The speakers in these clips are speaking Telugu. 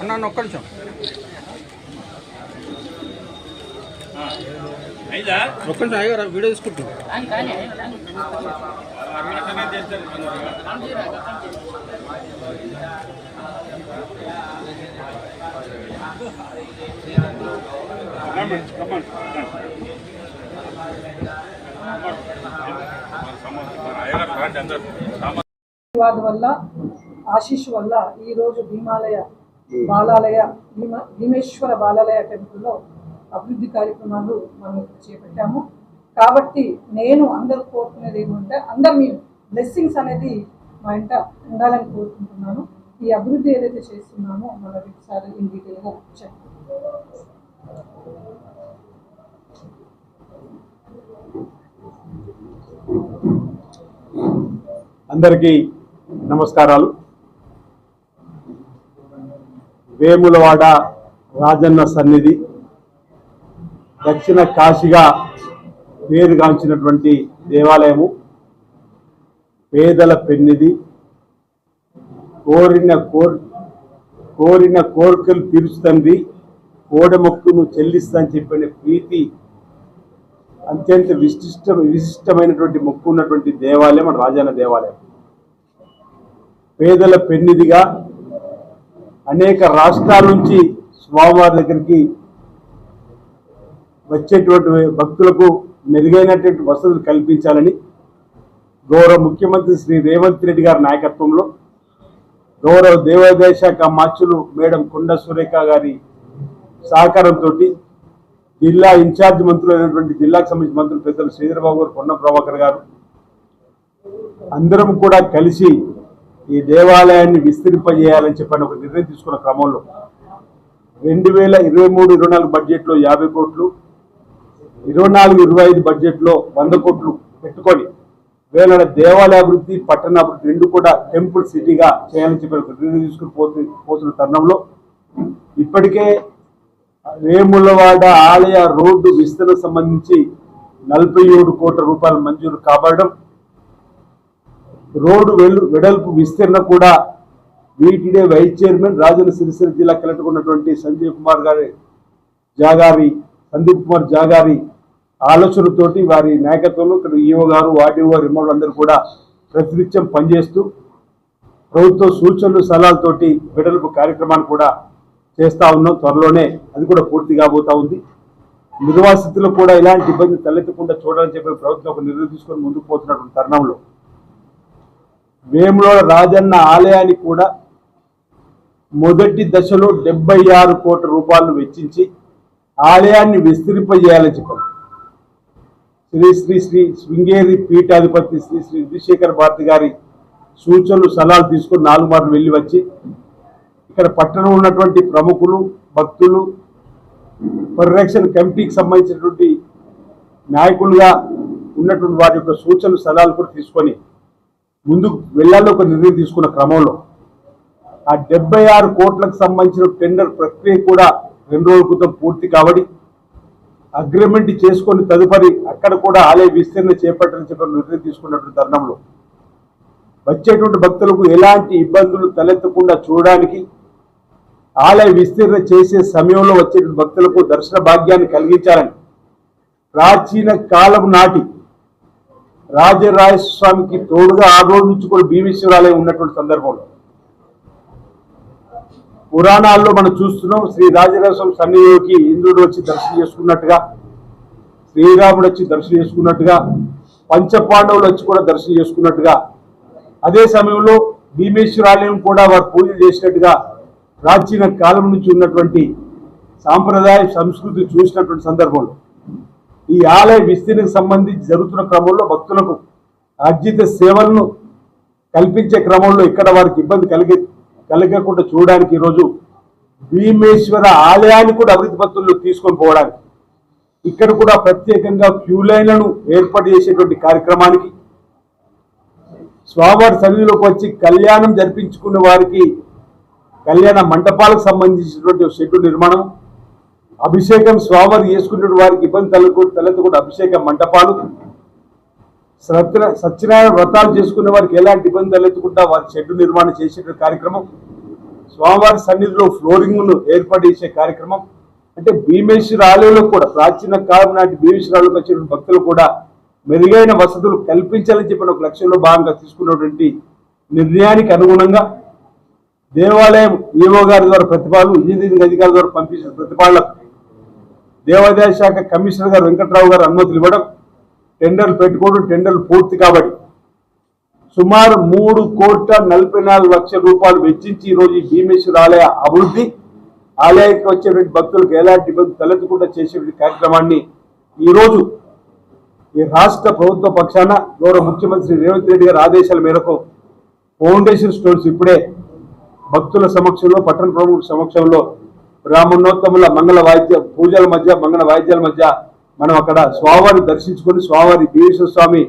అన్న ఒక్క నిమిషం ఒక్క నిమిషం అయ్యారా వీడియో తీసుకుంటాం ఆశీర్వాద్ వల్ల ఆశీష్ వల్ల ఈ రోజు భీమాలయ బాలాలయ భీమ భీమేశ్వర బాలాలయ టెంపుల్లో అభివృద్ధి కార్యక్రమాలు మనం చేపట్టాము. కాబట్టి నేను అందరు కోరుకునేది ఏమంటే అందరు మీ బ్లెస్సింగ్స్ అనేది మా ఇంట ఉండాలని కోరుకుంటున్నాను. ఈ అభివృద్ధి ఏదైతే చేస్తున్నామో మనం ఒకసారి ఇన్ డీటెయిల్గా చెప్తాం అందరికీ నమస్కారాలు. వేములవాడ రాజన్న సన్నిధి దక్షిణ కాశీగా పేరుగాంచినటువంటి దేవాలయము పేదల పెన్నిది కోరిన కోర్ కోరిన కోరికలు తీర్చుతండి కోడమొక్కును చెల్లిస్తుందని చెప్పిన ప్రీతి అత్యంత విశిష్ట విశిష్టమైనటువంటి మొక్కు ఉన్నటువంటి దేవాలయం మన రాజాన దేవాలయం. పేదల పెన్నిదిగా అనేక రాష్ట్రాల నుంచి స్వామివారి దగ్గరికి వచ్చేటువంటి భక్తులకు మెరుగైనటువంటి వసతులు కల్పించాలని గౌరవ ముఖ్యమంత్రి శ్రీ రేవంత్ రెడ్డి గారి నాయకత్వంలో గౌరవ దేవాదాయ శాఖ మార్చులు మేడం కొండ సురేఖ గారి సహకారంతో జిల్లా ఇన్ఛార్జ్ మంత్రులు అయినటువంటి జిల్లాకు సంబంధించిన మంత్రులు పెద్దలు శ్రీధరబాబు గారు కొండ ప్రభాకర్ గారు అందరం కూడా కలిసి ఈ దేవాలయాన్ని విస్తరింపజేయాలని చెప్పని ఒక నిర్ణయం తీసుకున్న క్రమంలో రెండు వేల ఇరవై మూడు ఇరవై నాలుగు బడ్జెట్లో యాభై కోట్లు ఇరవై నాలుగు ఇరవై ఐదు బడ్జెట్లో వంద కోట్లు పెట్టుకొని వేల దేవాలయ అభివృద్ధి పట్టణ అభివృద్ధి రెండు కూడా టెంపుల్ సిటీగా చేయాలని చెప్పి ఒక నిర్ణయం తీసుకుని పోతు పోతున్న తరుణంలో ఇప్పటికే వేములవాడ ఆలయ రోడ్డు విస్తరణ సంబంధించి నలభై ఏడు కోట్ల రూపాయలు మంజూరు కాబడడం రోడ్డు వెలు వెడల్పు విస్తీర్ణ కూడా వీటిడే వైస్ చైర్మన్ రాజన్న సిరిసిల్ల జిల్లా కలెక్టర్ ఉన్నటువంటి సంజయ్ కుమార్ గారి జాగారి సందీప్ కుమార్ జాగారి ఆలోచనతోటి వారి నాయకత్వంలో ఇక్కడ ఈఓ గారు ఆర్డీఓ గారు రిమోట్ అందరూ కూడా ప్రతినిత్యం పనిచేస్తూ ప్రభుత్వ సూచనలు సలహాలతోటి వెడల్పు కార్యక్రమాన్ని కూడా చేస్తూ ఉన్నాం. త్వరలోనే అది కూడా పూర్తి కాబోతూ ఉంది. నిర్వాసితులు కూడా ఇలాంటి ఇబ్బంది తలెత్తకుండా చూడాలని చెప్పి ప్రభుత్వం ఒక నిర్ణయం తీసుకొని ముందుకు పోతున్నటువంటి తరుణంలో వేములో రాజన్న ఆలయానికి కూడా మొదటి దశలో డెబ్బై ఆరు కోట్ల రూపాయలు వెచ్చించి ఆలయాన్ని విస్తరింపజేయాలని చెప్పారు శ్రీ శ్రీ శ్రీ శృంగేరి పీఠాధిపతి శ్రీ శ్రీ విజయశేఖర్ భారతి గారి సూచనలు సలహాలు తీసుకొని నాలుగు మార్లు వెళ్ళి వచ్చి ఇక్కడ పట్టణంలో ఉన్నటువంటి ప్రముఖులు భక్తులు పరిరక్షణ కమిటీకి సంబంధించినటువంటి నాయకులుగా ఉన్నటువంటి వారి యొక్క సూచనలు సలహాలు కూడా తీసుకొని ముందుకు వెళ్ళాలో ఒక నిర్ణయం తీసుకున్న క్రమంలో ఆ డెబ్బై ఆరు కోట్లకు సంబంధించిన టెండర్ ప్రక్రియ కూడా రెండు రోజుల క్రితం పూర్తి కాబట్టి అగ్రిమెంట్ చేసుకొని తదుపరి అక్కడ కూడా ఆలయ విస్తీర్ణ చేపట్టని చెప్పి నిర్ణయం తీసుకున్నటువంటి తరుణంలో వచ్చేటువంటి భక్తులకు ఎలాంటి ఇబ్బందులు తలెత్తకుండా చూడడానికి ఆలయ విస్తీర్ణ చేసే సమయంలో వచ్చేటువంటి భక్తులకు దర్శన భాగ్యాన్ని కలిగించాలని ప్రాచీన కాలం నాటి రాజరాజ స్వామికి తోడుగా ఆ రోజు నుంచి కూడా భీమేశ్వరాలయం ఉన్నటువంటి సందర్భంలో పురాణాల్లో మనం చూస్తున్నాం శ్రీ రాజరాజస్వామి సన్నిధిలోకి ఇంద్రుడు వచ్చి దర్శనం చేసుకున్నట్టుగా శ్రీరాముడు వచ్చి దర్శనం చేసుకున్నట్టుగా పంచపాండవులు వచ్చి కూడా దర్శనం చేసుకున్నట్టుగా అదే సమయంలో భీమేశ్వరాలయం కూడా వారు పూజలు చేసినట్టుగా ప్రాచీన కాలం నుంచి ఉన్నటువంటి సాంప్రదాయ సంస్కృతి చూసినటువంటి సందర్భంలో ఈ ఆలయ విస్తీర్ణకు సంబంధించి జరుగుతున్న క్రమంలో భక్తులకు అర్జిత సేవలను కల్పించే క్రమంలో ఇక్కడ వారికి ఇబ్బంది కలిగే కలగకుండా చూడడానికి ఈరోజు భీమేశ్వర ఆలయాన్ని కూడా అభివృద్ధి పత్రుల్లో తీసుకొని పోవడానికి. ఇక్కడ కూడా ప్రత్యేకంగా క్యూ లైన్లను ఏర్పాటు చేసేటువంటి కార్యక్రమానికి స్వామివారి సన్నిధిలోకి వచ్చి కళ్యాణం జరిపించుకున్న వారికి కళ్యాణ మంటపాలకు సంబంధించినటువంటి షెడ్యూల్ నిర్మాణం అభిషేకం స్వామివారి చేసుకునే వారికి ఇబ్బంది తలెత్తు తలెత్తకుండా అభిషేక మంటపాలు. సత్య సత్యనారాయణ వ్రతాలు చేసుకునే వారికి ఎలాంటి ఇబ్బంది తలెత్తకుండా వారి షెడ్డు నిర్మాణం చేసే కార్యక్రమం. స్వామివారి సన్నిధిలో ఫ్లోరింగ్ను ఏర్పాటు చేసే కార్యక్రమం. అంటే భీమేశ్వర ఆలయంలో కూడా ప్రాచీన కాలం నాటి భీమేశ్వరాలకు వచ్చిన భక్తులు కూడా మెరుగైన వసతులు కల్పించాలని చెప్పిన ఒక లక్ష్యంలో భాగంగా తీసుకున్నటువంటి నిర్ణయానికి అనుగుణంగా దేవాలయం ఈవో గారి ద్వారా ప్రతిపాదనలు ఇంజనీరింగ్ అధికారుల ద్వారా పంపించిన ప్రతిపాదనలకు దేవాదాయ శాఖ కమిషనర్ గారు వెంకట్రావు గారు అనుమతులు ఇవ్వడం టెండర్లు పెట్టుకోవడం టెండర్లు పూర్తి కాబట్టి సుమారు మూడు కోట్ల నలభై నాలుగు లక్షల రూపాయలు వెచ్చించి ఈరోజు ఈ భీమేశ్వర ఆలయ అభివృద్ధి ఆలయానికి వచ్చేటువంటి భక్తులకు ఎలాంటి ఇబ్బంది తలెత్తకుండా చేసేటువంటి కార్యక్రమాన్ని ఈరోజు ఈ రాష్ట్ర ప్రభుత్వ పక్షాన గౌరవ ముఖ్యమంత్రి రేవంత్ రెడ్డి గారి ఆదేశాల మేరకు ఫౌండేషన్ స్టోర్స్ ఇప్పుడే భక్తుల సమక్షంలో పట్టణ ప్రముఖుల సమక్షంలో బ్రాహ్మణోత్తముల మంగళ వాయిద్య పూజల మధ్య మంగళ వాయిద్యాల మధ్య మనం అక్కడ స్వామివారిని దర్శించుకొని స్వామివారి దేవేశ్వర స్వామి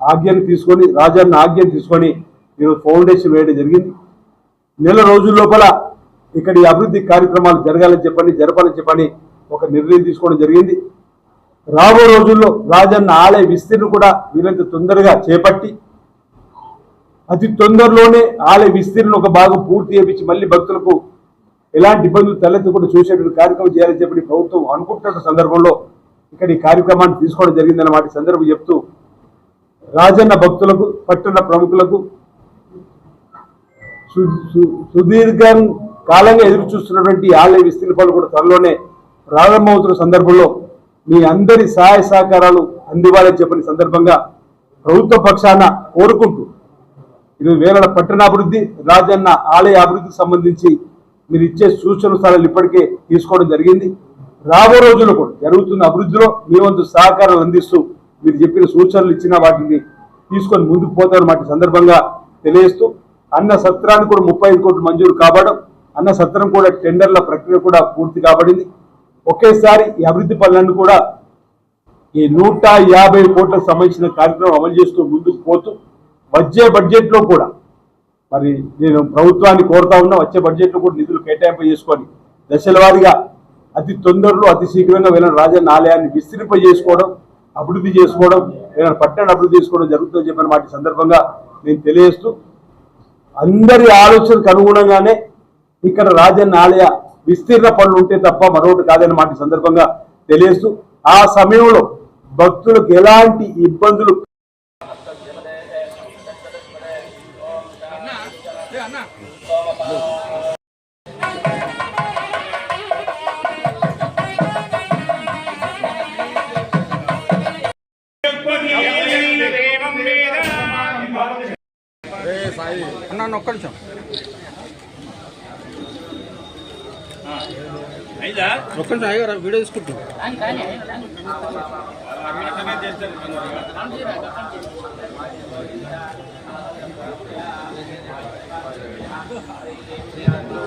ఆజ్ఞను తీసుకొని రాజన్న ఆజ్ఞను తీసుకొని ఈరోజు ఫౌండేషన్ వేయడం జరిగింది. నెల రోజుల లోపల ఇక్కడ ఈ అభివృద్ధి కార్యక్రమాలు జరగాలని చెప్పని జరపాలని చెప్పని ఒక నిర్ణయం తీసుకోవడం జరిగింది. రాబో రోజుల్లో రాజన్న ఆలయ విస్తీర్ణం కూడా వీరంత తొందరగా చేపట్టి అతి తొందరలోనే ఆలయ విస్తీర్ణం ఒక భాగం పూర్తి చేపించి మళ్ళీ భక్తులకు ఎలాంటి ఇబ్బందులు తలెత్తకుండా చూసేటువంటి కార్యక్రమం చేయాలని చెప్పి ప్రభుత్వం అనుకుంటున్న సందర్భంలో ఇక్కడ ఈ కార్యక్రమాన్ని తీసుకోవడం జరిగిందన్నమాట. ఈ సందర్భం చెప్తూ రాజన్న భక్తులకు పట్టణ ప్రముఖులకు సు- సు- సుదీర్ఘ కాలంగా ఎదురు చూస్తున్నటువంటి ఆలయ విస్తీర్ణ పనులు కూడా త్వరలోనే ప్రారంభమవుతున్న సందర్భంలో మీ అందరి సహాయ సహకారాలు అందివ్వాలని చెప్పిన సందర్భంగా ప్రభుత్వ పక్షాన కోరుకుంటూ ఇది వేల పట్టణాభివృద్ధి రాజన్న ఆలయ అభివృద్ధికి సంబంధించి మీరు ఇచ్చే సూచన స్థలాలు ఇప్పటికే తీసుకోవడం జరిగింది. రాబో రోజుల్లో కూడా జరుగుతున్న అభివృద్ధిలో మీ వంతు సహకారం అందిస్తూ మీరు చెప్పిన సూచనలు ఇచ్చిన వాటిని తీసుకొని ముందుకు పోతారు ఈ సందర్భంగా తెలియజేస్తూ అన్న సత్రానికి కూడా ముప్పై కోట్లు మంజూరు కావడం అన్న సత్రం కూడా టెండర్ల ప్రక్రియ కూడా పూర్తి కాబడింది. ఒకేసారి ఈ అభివృద్ధి పనులను కూడా ఈ నూట యాభై కోట్లకు సంబంధించిన కార్యక్రమం అమలు చేస్తూ ముందుకు పోతూ వచ్చే బడ్జెట్లో కూడా మరి నేను ప్రభుత్వాన్ని కోరుతా ఉన్నా వచ్చే బడ్జెట్లో కూడా నిధులు కేటాయింపు చేసుకొని దశల వారీగా అతి తొందరలో అతి శీఘ్రంగా వెళ్ళిన రాజన్న ఆలయాన్ని విస్తరింప చేసుకోవడం అభివృద్ధి చేసుకోవడం వీళ్ళని పట్టణ అభివృద్ధి చేసుకోవడం జరుగుతుందని చెప్పిన వాటి సందర్భంగా నేను తెలియజేస్తూ అందరి ఆలోచనకు అనుగుణంగానే ఇక్కడ రాజన్న ఆలయ విస్తీర్ణ పనులు ఉంటే తప్ప మరొకటి కాదని మాట సందర్భంగా తెలియజేస్తూ ఆ సమయంలో భక్తులకు ఎలాంటి ఇబ్బందులు అన్న ఒక్క నిమిషం. ఒక్క నిమిషం అయ్యారా వీడియో తీసుకుంటాం. నిత్యమంగళాని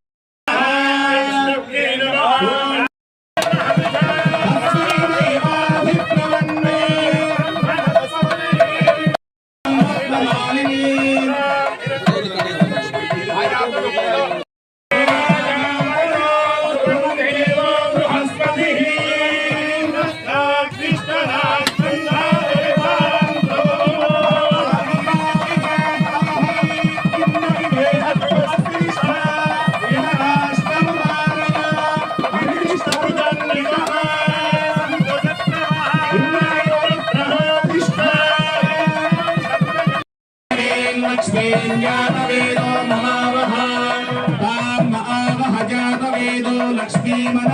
లక్ష్మీ మన